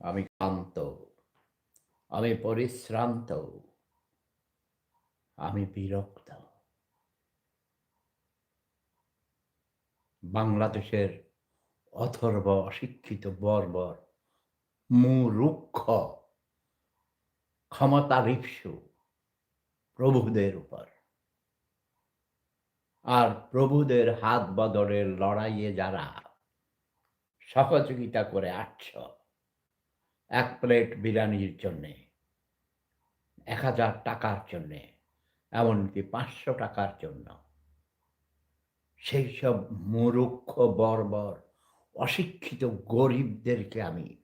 আমি ক্লান্ত, আমি পরিশ্রান্ত, আমি বিরক্ত। বাংলাদেশের অথর্ব, অশিক্ষিত, বর্বর, মুরুক্ষ, ক্ষমতা রিপসু প্রভুদের উপর। আর প্রভুদের হাত বদলের লড়াইয়ে যারা সহযোগিতা করে আটছ এক প্লেট বিরিয়ানির জন্যে, এক হাজার টাকার জন্যে, এমনকি পাঁচশো টাকার জন্য। সেই সব মুরুক্ষ, বর্বর, অশিক্ষিত গরিবদেরকে আমি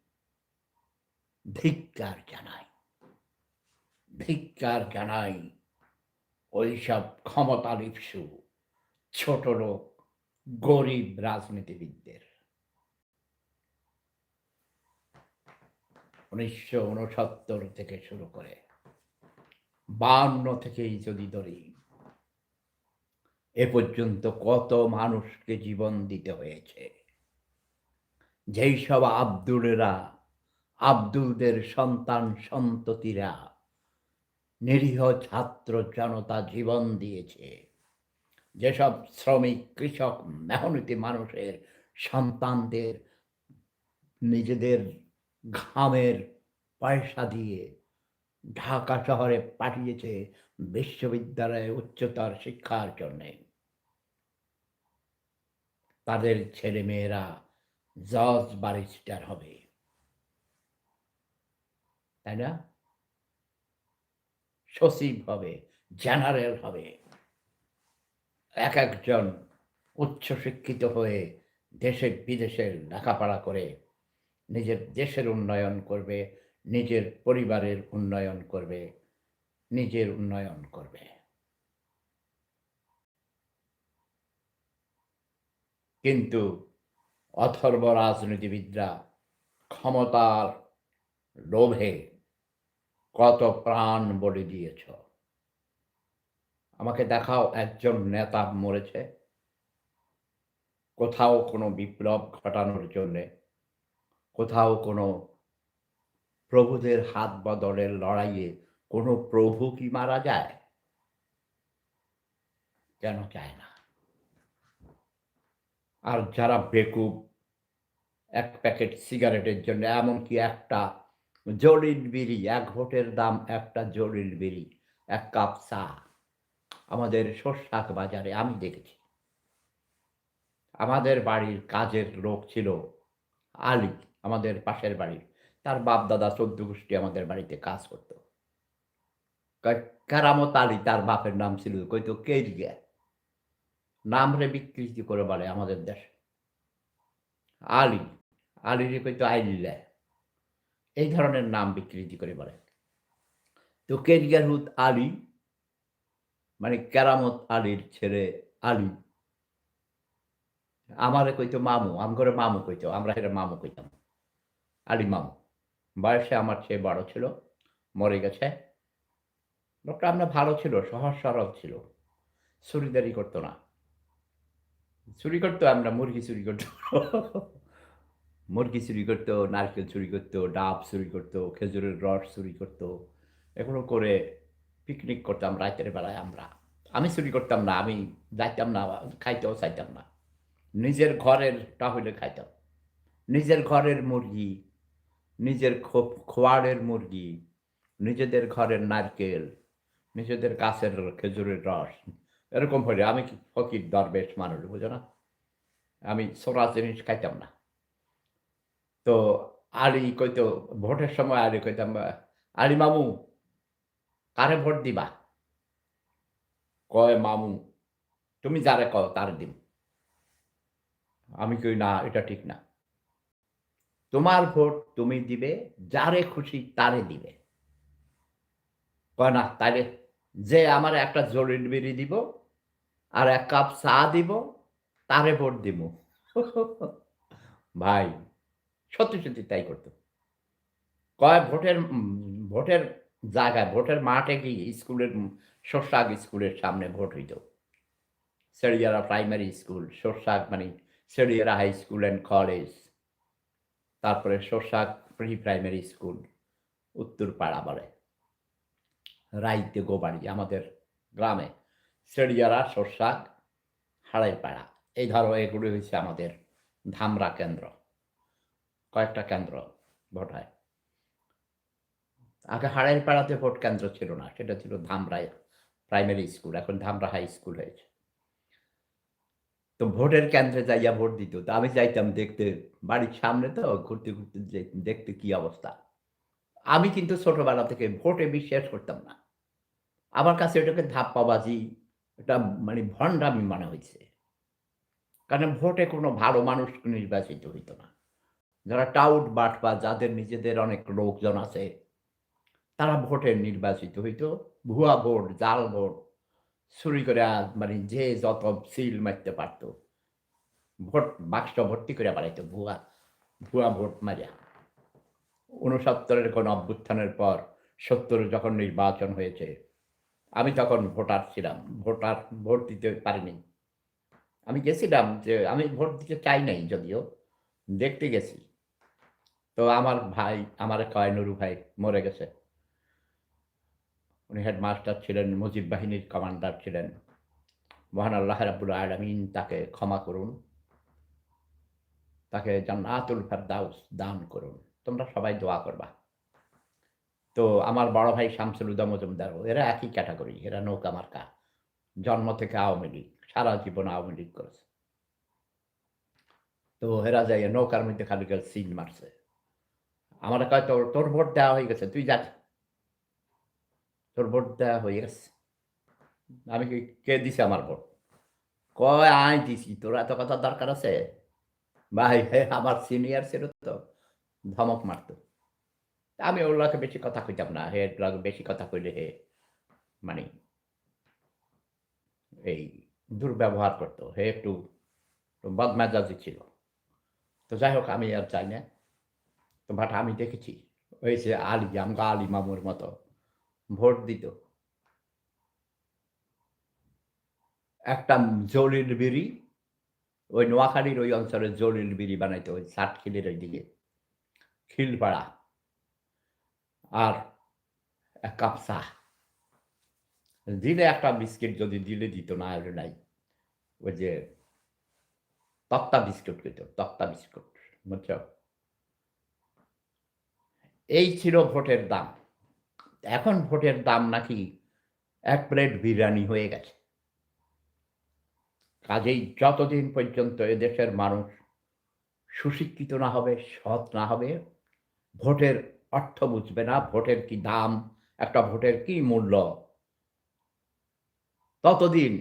ধিক্কার জানাই ধিক্কার জানাই ওইসব ক্ষমতা লিপসু ছোট লোক, গরিব রাজনীতিবিদদের। উনিশশো উনসত্তর থেকে শুরু করে বান্ন থেকেই যদি ধরি, এ পর্যন্ত কত মানুষকে জীবন দিতে হয়েছে। যেই সব আব্দুলেরা, আব্দুলদের সন্তান সন্ততিরা, নিরীহ ছাত্র জনতা জীবন দিয়েছে। যেসব শ্রমিক, কৃষক, মেহনতি মানুষের সন্তানদের, নিজেদের ঘামের পয়সা দিয়ে ঢাকা শহরে পাঠিয়েছে বিশ্ববিদ্যালয়ে উচ্চতর শিক্ষার জন্যে। তাদের ছেলে মেয়েরা জজ ব্যারিস্টার হবে। তাই না? সচিব হবে, জেনারেল হবে। এক একজন উচ্চশিক্ষিত হয়ে দেশে বিদেশে লেখাপড়া করে নিজের দেশের উন্নয়ন করবে, নিজের পরিবারের উন্নয়ন করবে, নিজের উন্নয়ন করবে। কিন্তু অথর্ব রাজনীতিবিদরা ক্ষমতার লোভে কত প্রাণ বলি দিয়েছ। আমাকে দেখাও একজন নেতা মরেছে। কোথাও কোনো বিপ্লব ঘটানোর জন্যে কোথাও কোনো প্রভুদের হাত বদলের লড়াইয়ে কোনো প্রভু কি মারা যায়? কেন চায় না। আর যারা বেকুব, এক প্যাকেট সিগারেটের জন্য, এমনকি একটা জলিল বিড়ি, এক ভোটের দাম একটা জলিল বিড়ি, এক কাপ চা, আমাদের শস্যাক বাজারে, আমি দেখেছি। আমাদের বাড়ির কাজের লোক ছিল আলী। আমাদের পাশের বাড়ির। তার বাপ দাদা চোদ্দ গোষ্ঠী আমাদের বাড়িতে কাজ করত। কারামত আলী, তার বাপের নাম ছিল। কইতো কেরিয়া নাম রে বিকৃতি করে বলে আমাদের দেশে। আলী আলী রে কইতো আইলিল্লা এই ধরনের নাম বিকৃতি করে বলে। তো কেরিয়ারহুদ আলী? মানে কেরামত আলীর ছেলে আলী। আমারে কইতো মামু আম করে মামু কইতো আমরা সেটা মামু কইতাম। আলী মামু বয়সে আমার চেয়ে বড় ছিল, মরে গেছে। লোকটা আমরা ভালো ছিল, সহজ সরল ছিল। চুরিদারি করতো না। চুরি করতো, আমরা মুরগি চুরি করতো। মুরগি চুরি করতো, নারকেল চুরি করতো, ডাব চুরি করতো, খেজুরের রস চুরি করতো। এগুলো করে পিকনিক করতাম রাতের বেলায় আমরা। আমি চুরি করতাম না, আমি যাইতাম না, খাইতেও চাইতাম না। নিজের ঘরেরটা হইলে খাইতাম। নিজের ঘরের মুরগি নিজের খোয়াড়ের মুরগি, নিজেদের ঘরের নারকেল, নিজেদের গাছের খেজুরের রস, এরকম হলে আমি কি ফকির, দরবেশ মানুষ, বুঝো না? আমি সোরা জিনিস খাইতাম না। তো আলী কইতো, ভোটের সময় আলী কইতাম, আলী মামু, কারে ভোট দিবা? কয়, মামু, তুমি যারে কও, তার দিম। আমি কই, না, এটা ঠিক না। তোমার ভোট তুমি দিবে, যারে খুশি তারে দিবে। কয় না তাহলে যে আমার একটা জরুরি বিড়ি দিব আর এক কাপ চা দিব, তারে ভোট দিব ভাই, সত্যি সত্যি তাই করতো। কয়, ভোটের ভোটের জায়গায়, ভোটের মাঠে গিয়ে স্কুলের শস্যাগ স্কুলের সামনে ভোট হইত? সেরিয়ারা প্রাইমারি স্কুল, শস্যাগ মানে সেরিয়ারা হাই স্কুল অ্যান্ড কলেজ। তারপরে শস্যাগ প্রি প্রাইমারি স্কুল, উত্তরপাড়া বলে। রাইতে গোবাড়ি, আমাদের গ্রামে। সেড়িয়ারা সরষাক হাড়াইপাড়া। এই ধরো এগুলি হচ্ছে আমাদের ধামরা কেন্দ্র। কয়েকটা কেন্দ্র ভোট হয়। আগে হাড়াইপাড়াতে ভোট কেন্দ্র ছিল না, সেটা ছিল ধামরায় প্রাইমারি স্কুল, এখন ধামরা হাই স্কুল হয়েছে। তো ভোটের কেন্দ্রে যাইয়া ভোট দিত। তো আমি যাইতাম দেখতে, বাড়ির সামনে তো ঘুরতে ঘুরতে দেখতে কি অবস্থা। আমি কিন্তু ছোটবেলা থেকে ভোটে বিশ্বাস করতাম না। আমার কাছে এটাকে ধাপ্পাবাজি এটা মানে ভণ্ডামি মনে হয়েছে কারণ ভোটে কোনো ভালো মানুষ নির্বাচিত হইতো না। যারা টাউট বাট বা যাদের নিজেদের অনেক লোকজন আছে, তারা ভোটে নির্বাচিত হইতো। ভুয়া ভোট, জাল ভোট চুরি করে মানে যে যত সিল মারতে পারত, ভোট বাক্স ভর্তি করে বাড়াইতো ভুয়া ভুয়া ভোট মারিয়া। উনসত্তরের কোন অভ্যুত্থানের পর সত্তর যখন নির্বাচন হয়েছে, আমি তখন ভোটার ছিলাম, ভোটার, ভোট দিতে পারিনি। আমি গেছিলাম যে আমি ভোট দিতে চাই নাই যদিও, দেখতে গেছি। তো আমার ভাই, আমার কয়, নুরু ভাই, মরে গেছে। উনি হেডমাস্টার ছিলেন, মুজিব বাহিনীর কমান্ডার ছিলেন। মহান আল্লাহ রাবুল আলমিন তাকে ক্ষমা করুন। তাকে জান্নাতুল ফেরদাউস দান করুন। তোমরা সবাই দোয়া করবা। তো আমার বড় ভাই শামসুল উদা মজুমদার, এরা একই ক্যাটাগরি, এরা নৌকা মার্কা। জন্ম থেকে আওয়ামী লীগ, সারা জীবন আওয়ামী লীগ করেছে। তো হেরা যাই নৌকার মধ্যে খালি সিল মারছে। আমার কয় তোর তোর ভোট দেওয়া হয়ে গেছে, তুই যা তোর ভোট দেওয়া হয়ে গেছে। আমি কি, কে দিছে আমার ভোট? কয় আই দিছি, তোর এত কথা দরকার আছে? ভাই, হে, আমার সিনিয়র ছিল তো, ধমক মারতো। আমি ওগুলোকে বেশি কথা কইতাম না, হে বেশি কথা কইলে হে মানে এই দুর্ব্যবহার করতো, হে, একটু বদমেজাজি ছিল। তো যাই হোক, আমি আর চাই না। তো বাট আমি দেখেছি, ওই যে আলী, আমগা আলী মামুর মতো ভোট দিত। একটা জলিল বিড়ি, ওই নোয়াখালীর ওই অঞ্চলে জলিল বিড়ি বানাইতো, ওই ষাটখিলের ওই দিকে খিলপাড়া। আর এক কাপ চা। দিলে একটা বিস্কিট যদি দিলে দিত, না হলে নাই। ওই যে তক্তা বিস্কুট খেত তক্তা বিস্কুট, বুঝছ? এই ছিল ভোটের দাম। এখন ভোটের দাম নাকি এক প্লেট বিরিয়ানি হয়ে গেছে। কাজেই যতদিন পর্যন্ত এদেশের মানুষ সুশিক্ষিত না হবে, সৎ না হবে, ভোটের অর্থ বুঝবে না, ভোটের কি দাম, একটা ভোটের কি মূল্য, ততদিন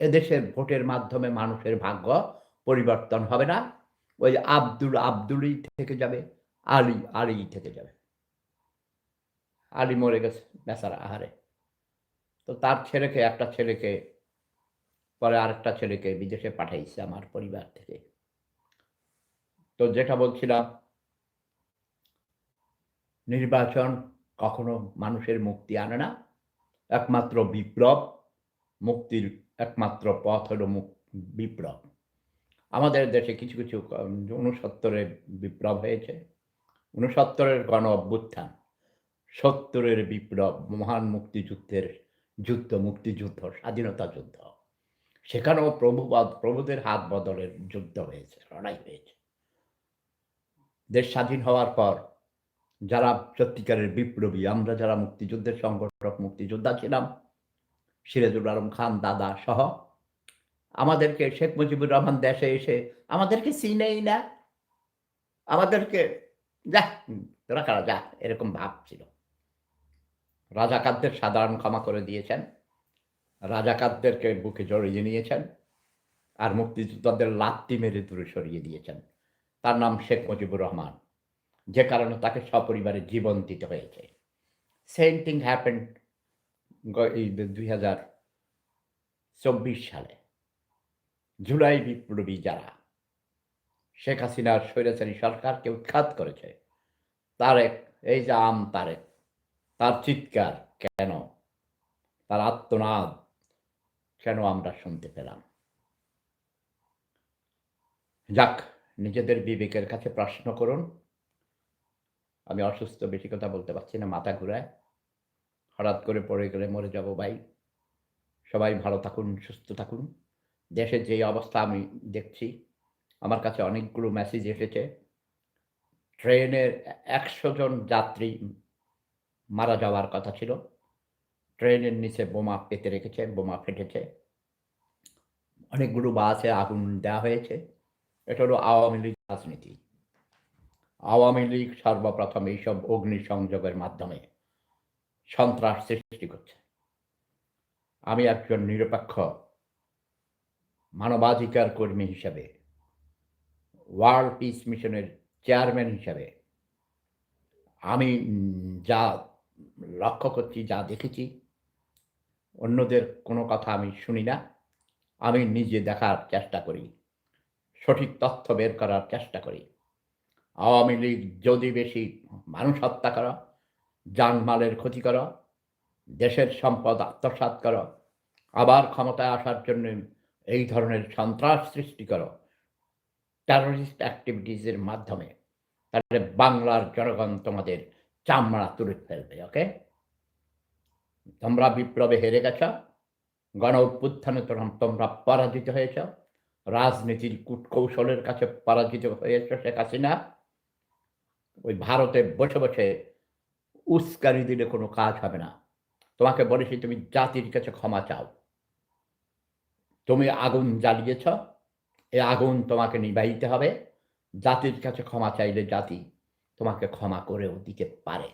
এদেশের ভোটের মাধ্যমে মানুষের ভাগ্য পরিবর্তন হবে না। ওই আব্দুল আব্দুলই থেকে যাবে, আলী আলী থেকে যাবে। আলী মরে গেছে বেচারা, আহারে। তো তার ছেলেকে, একটা ছেলেকে, পরে আরেকটা ছেলেকে বিদেশে পাঠাইছে আমার পরিবার থেকে। তো যেটা বলছিলাম, নির্বাচন কখনো মানুষের মুক্তি আনে না। একমাত্র বিপ্লব, মুক্তির একমাত্র পথ হলো বিপ্লব। আমাদের দেশে কিছু কিছু উনসত্তরে বিপ্লব হয়েছে। উনসত্তরের গণ অভ্যুত্থান সত্তরের বিপ্লব, মহান মুক্তিযুদ্ধের যুদ্ধ, মুক্তিযুদ্ধ, স্বাধীনতা যুদ্ধ। সেখানেও প্রভুবাদ প্রভুদের হাত বদলের যুদ্ধ হয়েছে, লড়াই হয়েছে। দেশ স্বাধীন হওয়ার পর যারা সত্যিকারের বিপ্লবী, আমরা যারা মুক্তিযুদ্ধের সংগঠক, মুক্তিযোদ্ধা ছিলাম, সিরাজুল আলম খান, দাদা সহ, আমাদেরকে শেখ মুজিবুর রহমান দেশে এসে আমাদেরকে চিনেই না, আমাদেরকে যা, তোরা কারা যা, এরকম ভাব ছিল। রাজাকারদের সাধারণ ক্ষমা করে দিয়েছেন, রাজাকারদেরকে বুকে জড়িয়ে নিয়েছেন আর মুক্তিযোদ্ধাদের লাত্তি মেরে দূরে সরিয়ে দিয়েছেন। তার নাম শেখ মুজিবুর রহমান, যে কারণে তাকে সপরিবারে জীবন দিতে হয়েছে। সেম থিং হ্যাপেন দুই হাজার চব্বিশ সালে, জুলাই বিপ্লবী যারা, শেখ হাসিনার স্বৈরাচারী সরকারকে উৎখাত করেছে, তারেক, এই যে আম তারেক তার চিৎকার কেন? তার আত্মনাদ কেন আমরা শুনতে পেলাম? যাক, নিজেদের বিবেকের কাছে প্রশ্ন করুন। আমি অসুস্থ, বেশি কথা বলতে পারছি না, মাথা ঘুরায়। হঠাৎ করে পড়ে গেলে মরে যাব ভাই। সবাই ভালো থাকুন, সুস্থ থাকুন। দেশের যে অবস্থা আমি দেখছি, আমার কাছে অনেকগুলো মেসেজ এসেছে। ট্রেনের একশো জন যাত্রী মারা যাওয়ার কথা ছিল। ট্রেনের নিচে বোমা পেতে রেখেছে, বোমা ফেটেছে। অনেকগুলো বাসে আগুন দেওয়া হয়েছে। এটা হলো আওয়ামী লীগ রাজনীতি। আওয়ামী লীগ সর্বপ্রথম এইসব অগ্নিসংযোগের মাধ্যমে সন্ত্রাস সৃষ্টি করছে। আমি একজন নিরপেক্ষ মানবাধিকার কর্মী হিসাবে, ওয়ার্ল্ড পিস মিশনের চেয়ারম্যান হিসাবে, আমি যা লক্ষ্য করছি, যা দেখেছি, অন্যদের কোনো কথা আমি শুনি না। আমি নিজে দেখার চেষ্টা করি, সঠিক তথ্য বের করার চেষ্টা করি। আওয়ামী লীগ যদি বেশি মানুষ হত্যা করা, জানমালের ক্ষতি করা, দেশের সম্পদ আত্মসাৎ করো, আবার ক্ষমতায় আসার জন্য এই ধরনের সন্ত্রাস সৃষ্টি করো টেরোরিস্ট অ্যাক্টিভিটিসের মাধ্যমে, তাহলে বাংলার জনগণ তোমাদের চামড়া তুলে ফেলবে ওকে তোমরা বিপ্লবে হেরে গেছ, গণ অভ্যুত্থানে তোম- তোমরা পরাজিত হয়েছ, রাজনীতির কূটকৌশলের কাছে পরাজিত হয়েছ শেখ হাসিনা। ওই ভারতে বসে বসে উস্কানি দিলে কোনো কাজ হবে না। তোমাকে বলেছি, তুমি জাতির কাছে ক্ষমা চাও। তুমি আগুন জ্বালিয়েছ এই আগুন তোমাকে নিবাহিতে হবে। জাতির কাছে ক্ষমা চাইলে জাতি তোমাকে ক্ষমা করেও দিতে পারে।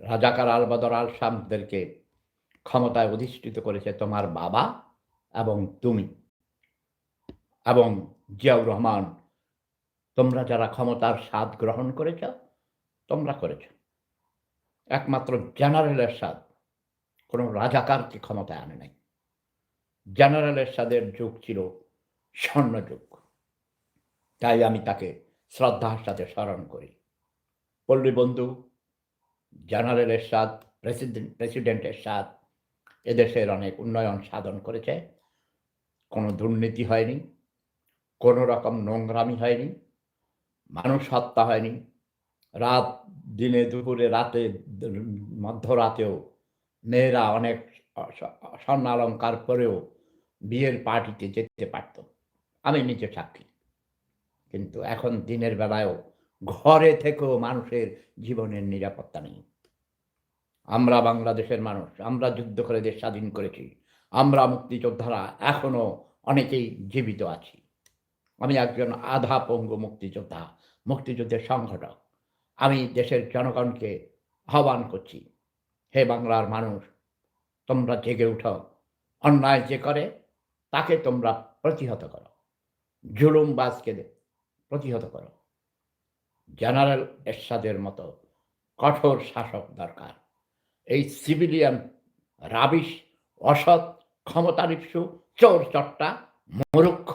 রাজাকার আল বদর আল শামদেরকে ক্ষমতায় অধিষ্ঠিত করেছে তোমার বাবা এবং তুমি। এবং জিয়াউর রহমান, তোমরা যারা ক্ষমতার স্বাদ গ্রহণ করেছ, তোমরা করেছ। একমাত্র জেনারেলের স্বাদ, কোনো রাজাকারকে ক্ষমতায় আনে নাই। জেনারেলের স্বাদের যুগ ছিল স্বর্ণযুগ। তাই আমি তাকে শ্রদ্ধার সাথে স্মরণ করি। পল্লী বন্ধু জেনারেলের স্বাদ প্রেসিডেন্ট প্রেসিডেন্টের স্বাদ এদেশের অনেক উন্নয়ন সাধন করেছে। কোনো দুর্নীতি হয়নি, কোনো রকম নোংরামি হয়নি, মানুষ হত্যা হয়নি। রাত, দিনে, দুপুরে, রাতে, মধ্যরাতেও মেয়েরা অনেক স্বর্ণালঙ্কার করেও বিয়ের পার্টিতে যেতে পারত। আমি নিজে সাক্ষী। কিন্তু এখন দিনের বেলায়ও ঘরে থেকেও মানুষের জীবনের নিরাপত্তা নেই। আমরা বাংলাদেশের মানুষ, আমরা যুদ্ধ করে দেশ স্বাধীন করেছি, আমরা মুক্তিযোদ্ধারা এখনও অনেকেই জীবিত আছি। আমি একজন আধা পঙ্গু মুক্তিযোদ্ধা, মুক্তিযুদ্ধের সংগঠক। আমি দেশের জনগণকে আহ্বান করছি, হে বাংলার মানুষ, তোমরা জেগে উঠো, অন্যায় যে করে, তাকে তোমরা প্রতিহত করো। জুলুমবাজকে প্রতিহত করো জেনারেল এরশাদের মতো কঠোর শাসক দরকার। এই সিভিলিয়ান রাবিশ, অসৎ ক্ষমতালিপ্সু চোর, চট্টা, মূর্খ,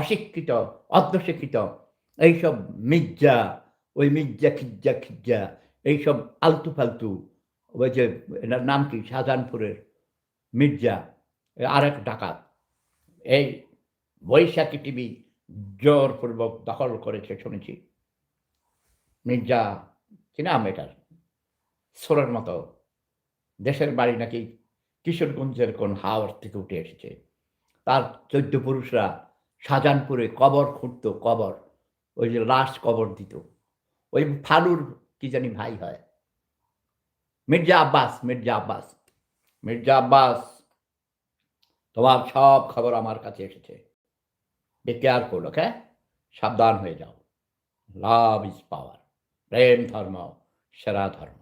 অশিক্ষিত অর্ধশিক্ষিত এইসব মির্জা, ওই মির্জা খিজ্জা খিজ্জা, এইসব আলতু ফালতু, ওই যে এনার নাম কি? শাহজাহানপুরের মির্জা আরেক ডাকাত। এই বৈশাখী টিভি জোরপূর্বক দখল করেছে শুনেছি। মির্জা কি নাম এটার মতো। দেশের বাড়ি নাকি কিশোরগঞ্জের কোন হাওয়ার থেকে উঠে এসেছে। তার চোদ্দ পুরুষরা শাহজাহানপুরে কবর খুঁড়তো, কবর। ওই যে লাশ কবর দিত। ওই ফালুর কি জানি ভাই হয়। মির্জা আব্বাস মির্জা আব্বাস। মির্জা আব্বাস, তোমার সব খবর আমার কাছে এসেছে। বি কেয়ারফুল ওকে সাবধান হয়ে যাও। লাভ ইজ পাওয়ার প্রেম ধর্ম সেরা ধর্ম